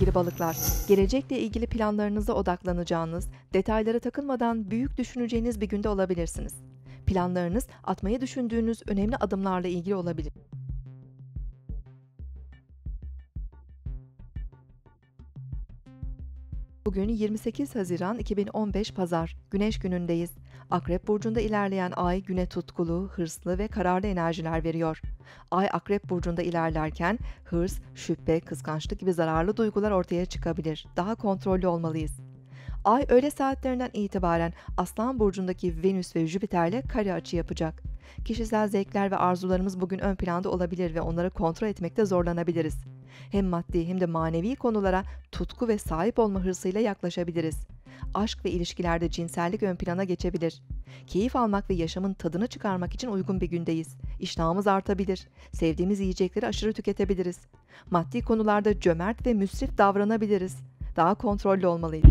Sevgili balıklar, gelecekle ilgili planlarınıza odaklanacağınız, detaylara takılmadan büyük düşüneceğiniz bir günde olabilirsiniz. Planlarınız atmayı düşündüğünüz önemli adımlarla ilgili olabilir. Bugün 28 Haziran 2015 Pazar, Güneş günündeyiz. Akrep burcunda ilerleyen ay güne tutkulu, hırslı ve kararlı enerjiler veriyor. Ay Akrep burcunda ilerlerken hırs, şüphe, kıskançlık gibi zararlı duygular ortaya çıkabilir. Daha kontrollü olmalıyız. Ay öğle saatlerinden itibaren Aslan burcundaki Venüs ve Jüpiter'le kare açı yapacak. Kişisel zevkler ve arzularımız bugün ön planda olabilir ve onları kontrol etmekte zorlanabiliriz. Hem maddi hem de manevi konulara tutku ve sahip olma hırsıyla yaklaşabiliriz. Aşk ve ilişkilerde cinsellik ön plana geçebilir. Keyif almak ve yaşamın tadını çıkarmak için uygun bir gündeyiz. İştahımız artabilir. Sevdiğimiz yiyecekleri aşırı tüketebiliriz. Maddi konularda cömert ve müsrif davranabiliriz. Daha kontrollü olmalıyız.